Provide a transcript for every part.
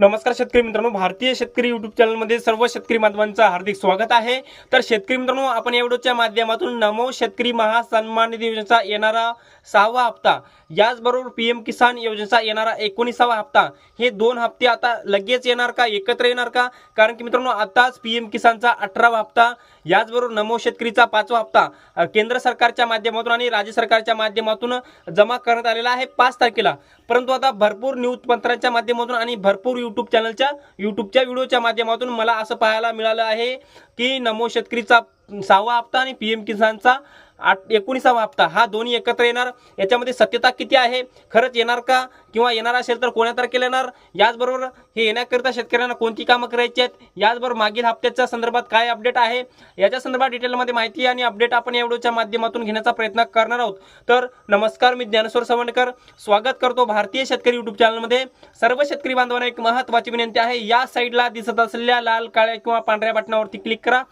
नमस्कार शेतकरी मित्रांनो भारतीय शेतकरी युट्यूब चॅनलमध्ये सर्व शेतकरी बांधवांचं हार्दिक स्वागत आहे. तर शेतकरी मित्रांनो आपण या व्हिडिओच्या माध्यमातून नमो शेतकरी महासन्मान निधी योजनेचा येणारा सहावा हप्ता याचबरोबर पी एम किसान योजनेचा येणारा एकोणीसावा हप्ता हे दोन हप्ते आता लगेच येणार का एकत्र येणार का? कारण की मित्रांनो आताच पी एम किसानचा अठरावा हप्ता याचबरोबर नमो शेतकरीचा पाचवा हप्ता केंद्र सरकारच्या माध्यमातून आणि राज्य सरकारच्या माध्यमातून जमा करण्यात आलेला आहे पाच तारखेला. परंतु आता भरपूर न्यूज पत्रांच्या माध्यमातून आणि भरपूर यूट्यूब चॅनलच्या यूट्यूबच्या व्हिडिओच्या माध्यमातून मला असं पाहायला मिळालं आहे की नमो शेतकरीचा सहावा हप्ता आणि पी एम किसानचा आठ एकोणीसावा हप्ता हा दोन्ही एकत्र येणार. याच्यामध्ये सत्यता किती आहे? खरंच येणार का? किंवा येणार असेल तर कोण्या तारखेला येणार? याचबरोबर हे येण्याकरिता शेतकऱ्यांना कोणती कामं करायची आहेत? याचबरोबर मागील हप्त्याच्या संदर्भात काय अपडेट आहे? याच्या संदर्भात डिटेलमध्ये माहिती आणि अपडेट आपण या व्हिडिओच्या माध्यमातून घेण्याचा प्रयत्न करणार आहोत. तर नमस्कार मी ज्ञानेश्वर सवंडकर. स्वागत करतो भारतीय शेतकरी युट्यूब चॅनलमध्ये सर्व शेतकरी बांधवांना एक महत्त्वाची विनंती आहे. या साईडला दिसत असलेल्या लाल काळ्या किंवा पांढऱ्या बटनावरती क्लिक करा.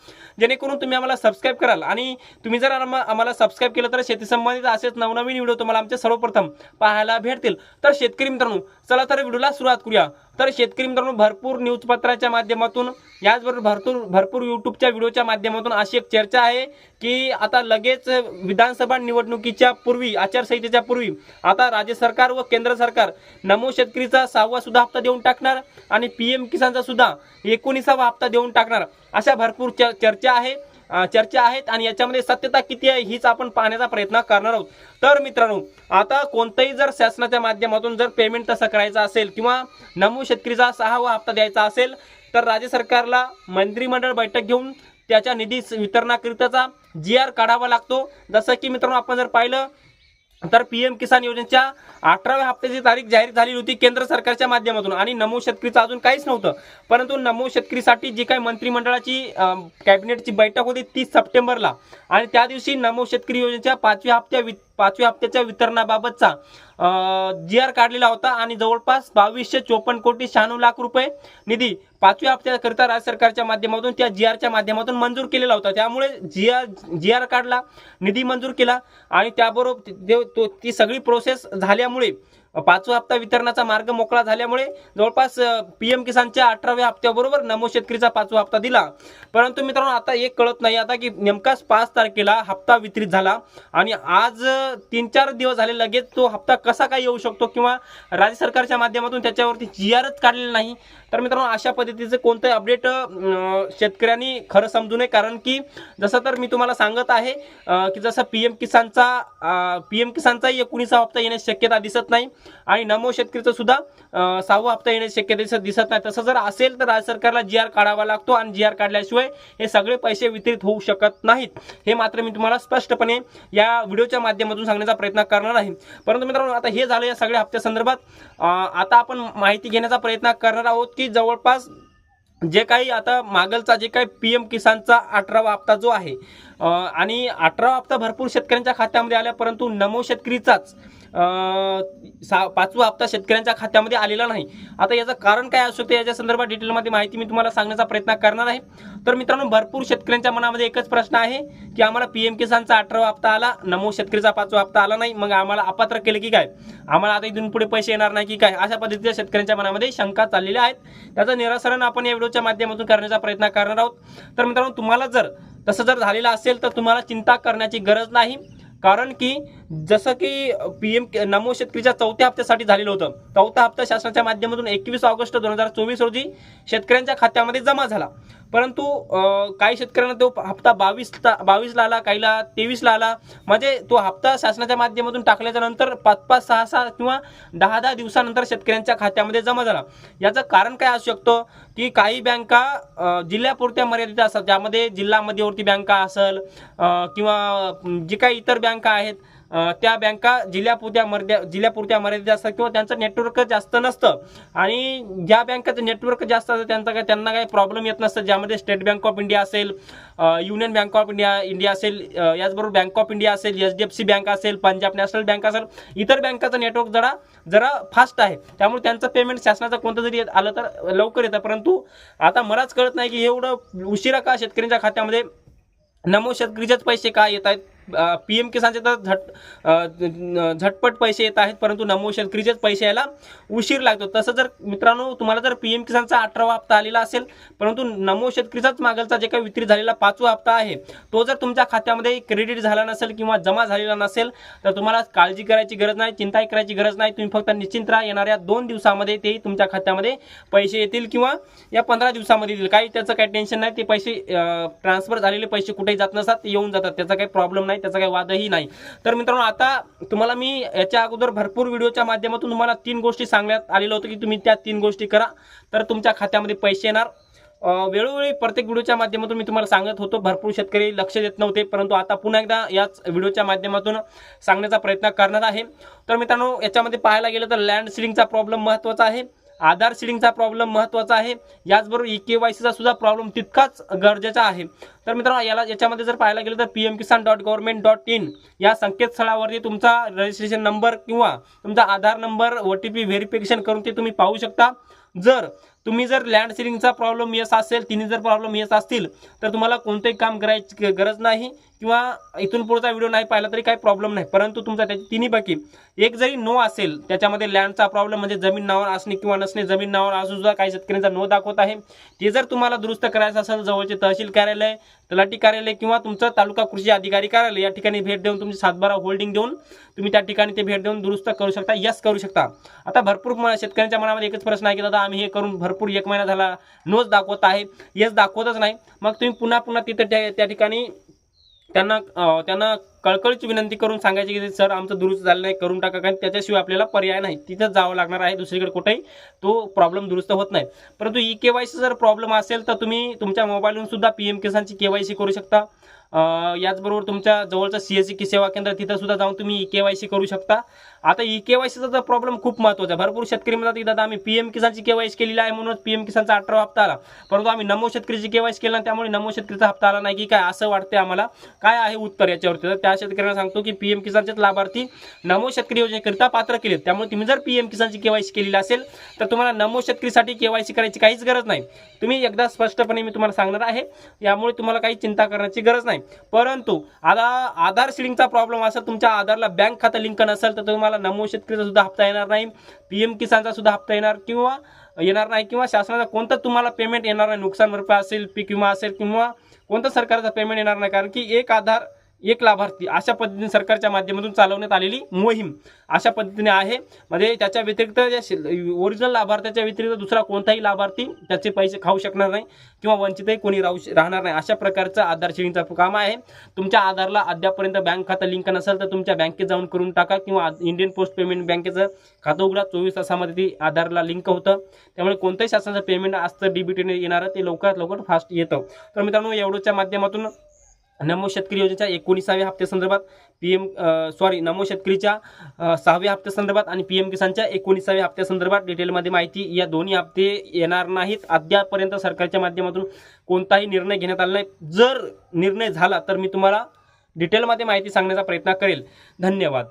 जेणेकरून तुम्ही आम्हाला सबस्क्राईब कराल. आणि तुम्ही जर आम्हाला सबस्क्राईब केलं तर शेती संबंधित असेच नवनवीन व्हिडिओ तुम्हाला आमचे सर्वप्रथम पाहायला भेटतील. तर शेतकरी मित्रांनो चला तर व्हिडिओला सुरुवात करूया. तर शेतकरी मित्रांनो भरपूर न्यूजपत्राच्या माध्यमातून याचबरोबर भरपूर भरपूर यूट्यूबच्या व्हिडिओच्या माध्यमातून अशी एक चर्चा आहे की आता लगेच विधानसभा निवडणुकीच्या पूर्वी आचारसंहितेच्या पूर्वी आता राज्य सरकार व केंद्र सरकार नमो शेतकरीचा सहावा सुद्धा हप्ता देऊन टाकणार आणि पी एम किसानचा सुद्धा एकोणीसावा हप्ता देऊन टाकणार अशा भरपूर च- चर्चा आहे. चर्चा आहेत आणि याच्यामध्ये सत्यता किती आहे हीच आपण पाहण्याचा प्रयत्न करणार आहोत. तर मित्रांनो आता कोणतंही जर शासनाच्या माध्यमातून जर पेमेंट तसं करायचं असेल किंवा नमू शेतकरीचा सहावा हप्ता द्यायचा असेल तर राज्य सरकारला मंत्रिमंडळ बैठक घेऊन त्याच्या निधी वितरणाकरिताचा जी आर काढावा लागतो. जसं की मित्रांनो आपण जर पाहिलं तर पीएम किसान योजनेच्या अठराव्या हप्त्याची तारीख जाहीर झालेली होती केंद्र सरकारच्या माध्यमातून. आणि नमो शेतकरीचं अजून काहीच नव्हतं. परंतु नमो शेतकरीसाठी जी काही मंत्रिमंडळाची कॅबिनेटची बैठक होती तीस सप्टेंबरला. आणि त्या दिवशी नमो शेतकरी योजनेच्या पाचव्या हप्त्या पाचव्या हप्त्याच्या वितरणाबाबतचा जी आर काढलेला होता आणि जवळपास बावीसशे चोपन्न कोटी शहाण्णव लाख रुपये निधी पाचव्या हप्त्याकरिता राज्य सरकारच्या माध्यमातून त्या जी आरच्या माध्यमातून मंजूर केलेला होता. त्यामुळे जी आर जी आर काढला निधी मंजूर केला आणि त्याबरोबर तो- ती सगळी प्रोसेस झाल्यामुळे पाचवा हप्ता वितरणाचा मार्ग मोकळा झाल्यामुळे जवळपास पी एम किसानच्या अठराव्या हप्त्याबरोबर नमो शेतकरीचा पाचवा हप्ता दिला. परंतु मित्रांनो आता एक कळत नाही. आता की नेमकाच पाच तारखेला हप्ता वितरित झाला आणि आज तीन चार दिवस झाले लगेच तो हप्ता कसा काय येऊ शकतो किंवा राज्य सरकारच्या माध्यमातून त्याच्यावरती जी आरच काढलेला नाही. तर मित्रांनो अशा पद्धतीचं कोणतं अपडेट शेतकऱ्यांनी खरं समजू नये. कारण की जसं तर मी तुम्हाला सांगत आहे की जसं पी एम किसानचा पी एम किसानचाही एकोणीसा हप्ता येण्याची शक्यता दिसत नाही. आणि नमो शेतकरीचं सुद्धा सहावा हप्ता येण्याची शक्यता दिसत नाही. तसं जर असेल तर राज्य सरकारला जी आर काढावा लागतो आणि जी आर काढल्याशिवाय हे सगळे पैसे वितरित होऊ शकत नाहीत. हे मात्र मी तुम्हाला स्पष्टपणे या व्हिडिओच्या माध्यमातून सांगण्याचा प्रयत्न करणार आहे. परंतु मित्रांनो आता हे झालं या सगळ्या हप्त्या संदर्भात. आता आपण माहिती घेण्याचा प्रयत्न करणार आहोत की जवळपास जे काही आता मागलचा जे काही पी एम किसानचा अठरावा हप्ता जो आहे आणि अठरावा हप्ता भरपूर शेतकऱ्यांच्या खात्यामध्ये आला परंतु नमो शेतकरीचाच सा पाचवा हप्ता शेतकऱ्यांच्या खात्यामध्ये आलेला नाही. आता याचं कारण काय असू शकतं? याच्या संदर्भात डिटेलमध्ये माहिती मी तुम्हाला सांगण्याचा प्रयत्न करणार आहे. तर मित्रांनो भरपूर शेतकऱ्यांच्या मनामध्ये एकच प्रश्न आहे की आम्हाला पी एम किसानचा अठरावा हप्ता आला नमो शेतकरीचा पाचवा हप्ता आला नाही मग आम्हाला अपात्र केलं की काय? आम्हाला आता इथून पुढे पैसे येणार नाही की काय? अशा पद्धतीच्या शेतकऱ्यांच्या मनामध्ये शंका चाललेल्या आहेत. त्याचं निरासरण आपण या व्हिडिओच्या माध्यमातून करण्याचा प्रयत्न करणार आहोत. तर मित्रांनो तुम्हाला जर तसं जर झालेलं असेल तर तुम्हाला चिंता करण्याची गरज नाही. कारण की जसं की पी एम नमो शेतकरीच्या चौथ्या हप्त्यासाठी झालेलं होतं. चौथा हप्ता शासनाच्या माध्यमातून एकवीस ऑगस्ट दोन हजार चोवीस रोजी शेतकऱ्यांच्या खात्यामध्ये जमा झाला. परंतु काही शेतकऱ्यांना तो हप्ता बावीस बावीसला आला काहीला तेवीसला आला. म्हणजे तो हप्ता शासनाच्या माध्यमातून टाकल्याच्या नंतर पाच पाच सहा सहा किंवा दहा दहा दिवसानंतर शेतकऱ्यांच्या खात्यामध्ये जमा झाला. याचं कारण काय असू शकतं? की काही बँका जिल्ह्यापुरत्या मर्यादित असतात. ज्यामध्ये जिल्हा मध्यवर्ती बँका असेल किंवा जी जे काही इतर बँका आहेत त्या बँका जिल्ह्यापुरत्या मर्या जिल्ह्यापुरत्या मर्यादित असतात किंवा त्यांचं नेटवर्क जास्त नसतं. आणि ज्या बँकाचं नेटवर्क जास्त असतं त्यांचा काय त्यांना काही प्रॉब्लेम येत नसतं. ज्यामध्ये स्टेट बँक ऑफ इंडिया असेल union bank of India India असेल याचबरोबर बँक ऑफ इंडिया असेल H D F C bank असेल पंजाब नॅशनल बँक असेल इतर बँकाचं नेटवर्क जरा जरा फास्ट आहे. त्यामुळे त्यांचं पेमेंट शासनाचं कोणतं जरी येत- आलं तर लवकर येतं. परंतु आता मलाच कळत नाही की एवढं उशिरा का शेतकऱ्यांच्या खात्यामध्ये नमो शेतकरीचेच पैसे का येत आहेत? पी एम किसानचे तर झट झटपट पैसे येत आहेत परंतु नमो शेतकरीचेच पैसे यायला उशीर लागतो. तसं जर मित्रांनो तुम्हाला जर पी एम किसानचा अठरावा हप्ता आलेला असेल परंतु नमो शेतकरीचाच मागलचा जे काही वितरित झालेला पाचवा हप्ता आहे तो जर तुमच्या खात्यामध्ये क्रेडिट झाला नसेल किंवा जमा झालेला नसेल तर तुम्हाला काळजी करायची गरज नाही चिंताही करायची गरज नाही. तुम्ही फक्त निश्चिंत राहा येणाऱ्या दोन दिवसामध्ये तेही तुमच्या खात्यामध्ये पैसे येतील किंवा या पंधरा दिवसामध्ये येतील. काही त्याचं काही टेन्शन नाही ते पैसे ट्रान्सफर झालेले पैसे कुठेही जात नसतात ते येऊन जातात. त्याचा काही प्रॉब्लेम नाही. त्याचा काही वादही नाही. तर मित्रांनो आता तुम्हाला मी याच्या अगोदर भरपूर व्हिडिओच्या माध्यमातून तुम्हाला तीन गोष्टी सांगण्यात आलेलं होतं की तुम्ही त्या तीन गोष्टी करा. तर तुमच्या खात्यामध्ये पैसे येणार. वेळोवेळी प्रत्येक व्हिडिओच्या माध्यमातून मी तुम्हाला सांगत होतो. भरपूर शेतकरी लक्ष देत नव्हते परंतु आता पुन्हा एकदा याच व्हिडिओच्या माध्यमातून सांगण्याचा प्रयत्न करणार आहे. तर मित्रांनो याच्यामध्ये पाहायला गेलं तर लँड सिलिंगचा प्रॉब्लेम महत्त्वाचा आहे. आधार सिडिंगचा प्रॉब्लेम महत्त्वाचा आहे. याचबरोबर ई के वाय सीचा सुद्धा प्रॉब्लेम तितकाच गरजेचा आहे. तर मित्रांनो याला याच्यामध्ये जर पाहायला गेलं तर P M Kisan dot government dot in या संकेतस्थळावरती तुमचा रजिस्ट्रेशन नंबर किंवा तुमचा Aadhaar number O T P verification करून ते तुम्ही पाहू शकता. जर तुम्ही जर लँड सिलिंगचा प्रॉब्लेम येत असेल तिन्ही जर प्रॉब्लेम येत असतील तर तुम्हाला कोणतंही काम करायची गरज नाही किंवा इथून पुढचा व्हिडिओ नाही पाहिला तरी काही प्रॉब्लेम नाही. परंतु तुमचा त्याची तिन्हीपैकी एक जरी नो असेल त्याच्यामध्ये लँडचा प्रॉब्लेम म्हणजे जमीन नावावर असणे किंवा नसणे जमीन नावावर असून सुद्धा काही शेतकऱ्यांचा नो दाखवत आहे. ते जर तुम्हाला दुरुस्त करायचं असेल जवळचे तहसील कार्यालय तलाठी कार्यालय किंवा तुमचं तालुका कृषी अधिकारी कार्यालय या ठिकाणी भेट देऊन तुमची सातबारा होल्डिंग देऊन तुम्ही त्या ठिकाणी ते भेट देऊन दुरुस्त करू शकता. यस करू शकता. आता भरपूर शेतकऱ्यांच्या मनामध्ये एकच प्रश्न आहे की दादा आम्ही हे करून भरपूर एक महिना झाला नोच दाखवत आहे. यस दाखवतच नाही. मग तुम्ही पुन्हा पुन्हा तिथं त्या त्या ठिकाणी त्यांना त्यांना कळकळीची विनंती करून सांगायची की सर आमचं दुरुस्त झालं नाही करून टाका कारण त्याच्याशिवाय आपल्याला पर्याय नाही. तिथंच जावं लागणार आहे दुसरीकडे कुठेही तो प्रॉब्लेम दुरुस्त होत नाही. परंतु ई के वाय सी जर प्रॉब्लेम असेल तर तुम्ही तुमच्या मोबाईलवरून सुद्धा पी एम किसानची के वाय सी करू शकता. याचबरोबर तुमच्या जवळचं सी एस सी सेवा केंद्र तिथं सुद्धा जाऊन तुम्ही ई के वाय सी करू शकता. आता ई के वाय सीचा प्रॉब्लेम खूप महत्त्वाचा आहे. भरपूर शेतकरी म्हणतात की दादा आम्ही पी एम किसानची के वाय सी केलेली आहे म्हणूनच पी एम किसानचा अठरा हप्ता आला. परंतु आम्ही नमो शेतकरीची के वाय सी केला त्यामुळे नमो शेतकरीचा हप्ता आला नाही की काय असं वाटते आम्हाला? काय आहे उत्तर याच्यावरती? तर त्या शेतकऱ्यांना सांगतो की पी एम किसानचेच लाभार्थी नमो शेतकरी योजनेकरिता पात्र केले त्यामुळे तुम्ही जर पी एम किसानची के वाय सी केलेली असेल तर तुम्हाला नमो शेतकरीसाठी केवायसी सी करायची काहीच गरज नाही. तुम्ही एकदा स्पष्टपणे मी तुम्हाला सांगणार आहे यामुळे तुम्हाला काही चिंता करण्याची गरज नाही. परंतु आता आधार सिलिंगचा प्रॉब्लेम असेल तुमच्या आधारला बँक खातं लिंक नसेल तर तुम्हाला नमो शेतकरीचा सुद्धा हप्ता येणार नाही पी एम किसानचा सुद्धा हप्ता येणार किंवा येणार नाही किंवा शासनाचा कोणतं तुम्हाला पेमेंट येणार नाही नुकसान भरपाई असेल पीक विमा असेल किंवा कोणतं सरकारचा पेमेंट येणार नाही कारण की एक आधार एक लाभार्थी अशा पद्धतीने सरकारच्या माध्यमातून चालवण्यात आलेली मोहीम अशा पद्धतीने आहे. म्हणजे त्याच्या व्यतिरिक्त ओरिजिनल लाभार्थ्याच्या व्यतिरिक्त दुसरा कोणताही लाभार्थी त्याचे पैसे खाऊ शकणार नाही किंवा वंचितही कोणी राहू श- राहणार नाही. अशा प्रकारचं आधार शेअरिंगचं काम आहे. तुमच्या आधारला अद्यापर्यंत बँक खातं लिंक नसेल तर तुमच्या बँकेत जाऊन करून टाका किंवा इंडियन पोस्ट पेमेंट बँकेचं खातं उघडा. चोवीस तासामध्ये ती आधारला लिंक होतं. त्यामुळे कोणतंही शासनाचं पेमेंट असतं डीबीटीने येणारं ते लवकरात लवकर फास्ट येतं. तर मित्रांनो एवढंच्या माध्यमातून नमो शेतकरी योजनेच्या एकोणीसाव्या हप्त्यासंदर्भात पी एम सॉरी नमो शेतकरीच्या सहाव्या हप्त्यासंदर्भात आणि पी एम किसानच्या एकोणीसाव्या हप्त्यासंदर्भात डिटेलमध्ये माहिती या दोन्ही हप्ते येणार नाहीत. अद्यापर्यंत सरकारच्या माध्यमातून कोणताही निर्णय घेण्यात आला नाही. जर निर्णय झाला तर मी तुम्हाला डिटेलमध्ये माहिती सांगण्याचा प्रयत्न करेल. धन्यवाद.